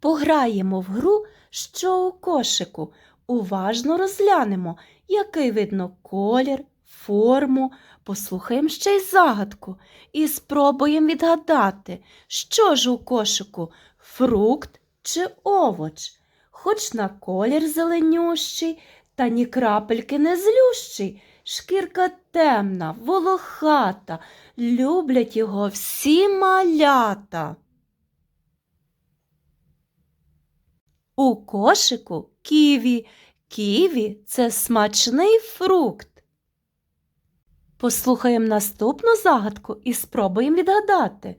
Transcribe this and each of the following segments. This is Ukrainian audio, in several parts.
Пограємо в гру, що у кошику. Уважно розглянемо, який видно колір, форму, послухаємо ще й загадку і спробуємо відгадати, що ж у кошику фрукт чи овоч. Хоч на колір зеленющий, та ні крапельки не злющий, шкірка темна, волохата, люблять його всі малята. У кошику ківі. Ківі це смачний фрукт. Послухаємо наступну загадку і спробуємо відгадати.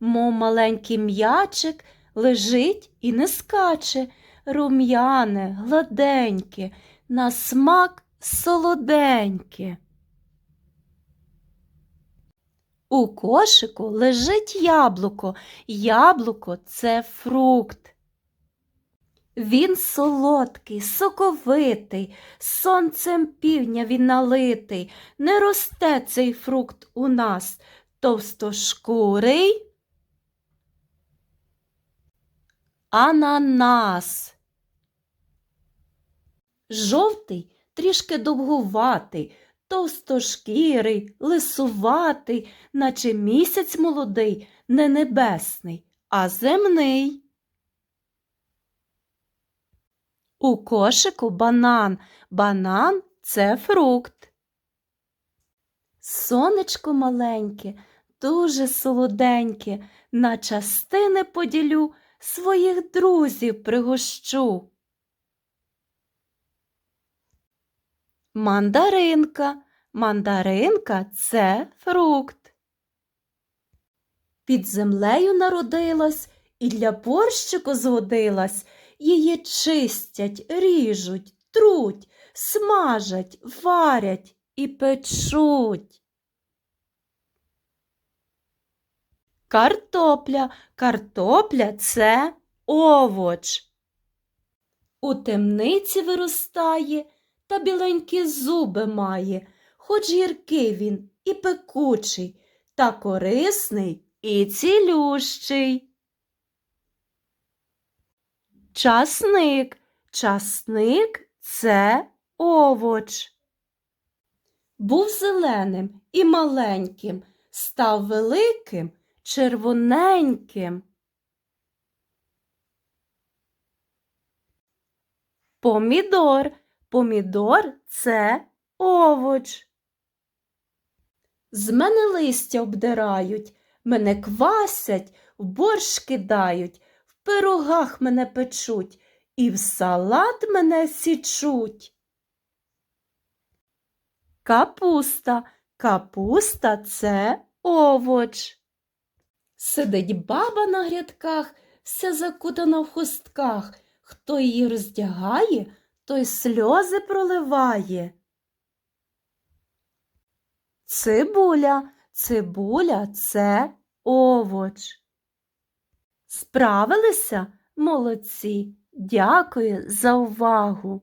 Мов маленький м'ячик лежить і не скаче, рум'яне, гладеньке, на смак солоденьке. У кошику лежить яблуко. Яблуко це фрукт. Він солодкий, соковитий, сонцем півдня він налитий. Не росте цей фрукт у нас товстошкурий. Ананас. Жовтий, трішки довгуватий, товстошкірий, лисуватий, наче місяць молодий, не небесний, а земний. У кошику банан. Банан це фрукт. Сонечко маленьке, дуже солоденьке, на частини поділю, своїх друзів пригощу. Мандаринка. Мандаринка це фрукт. Під землею народилась і для борщику згодилась. Її чистять, ріжуть, труть, смажать, варять і печуть. Картопля. Картопля це овоч. У темниці виростає та біленькі зуби має, хоч гіркий він і пекучий, та корисний і цілющий. Часник. Часник це овоч. Був зеленим і маленьким, став великим, червоненьким. Помідор. Помідор це овоч. З мене листя обдирають, мене квасять, борщ кидають, пирогах мене печуть і в салат мене січуть. Капуста. Капуста це овоч. Сидить баба на грядках, вся закутана в хустках. Хто її роздягає, той сльози проливає. Цибуля. Цибуля це овоч. Справилися? Молодці. Дякую за увагу.